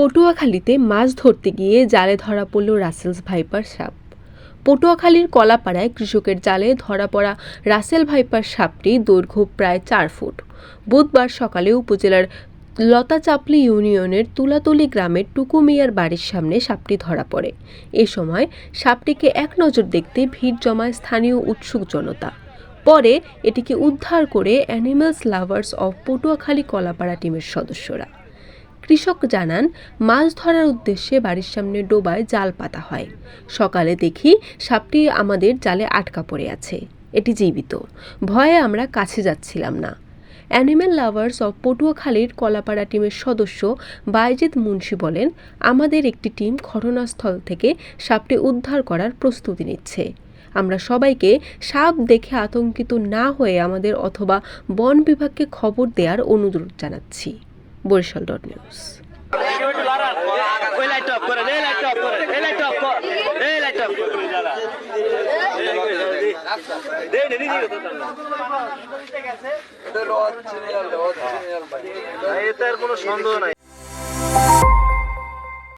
পটুয়াখালীতে মাছ ধরতে গিয়ে জালে ধরা পড়ল রাসেলস ভাইপার সাপ। পটুয়াখালীর কলাপাড়ায় কৃষকের জালে ধরা পড়া রাসেল ভাইপার সাপটি দৈর্ঘ্য প্রায় চার ফুট। বুধবার সকালে উপজেলার লতাচাপলি ইউনিয়নের তুলাতলি গ্রামের টুকু মিয়ার বাড়ির সামনে সাপটি ধরা পড়ে। এ সময় সাপটিকে এক নজর দেখতে ভিড় জমায় স্থানীয় উৎসুক জনতা। পরে এটিকে উদ্ধার করে animals lovers of Patuakhali Kalapara টিমের সদস্যরা। কৃষক জানান, মাছ ধরার উদ্দেশ্যে বাড়ির সামনে ডোবায় জাল পাতা হয়। সকালে দেখি সাপটি আমাদের জালে আটকা পড়ে আছে। এটি জীবিত। ভয়ে আমরা কাছে যাচ্ছিলাম না। অ্যানিম্যাল লাভার্স অফ পটুয়াখালীর কলাপাড়া টিমের সদস্য বাইজিদ মুন্সি বলেন, আমাদের একটি টিম ঘটনাস্থল থেকে সাপটি উদ্ধার করার প্রস্তুতি নিচ্ছে। আমরা সবাইকে সাপ দেখে আতঙ্কিত না হয়ে আমাদের অথবা বন বিভাগকে খবর দেওয়ার অনুরোধ জানাচ্ছি। Barishal dot news. এটার কোনো সন্দেহ নাই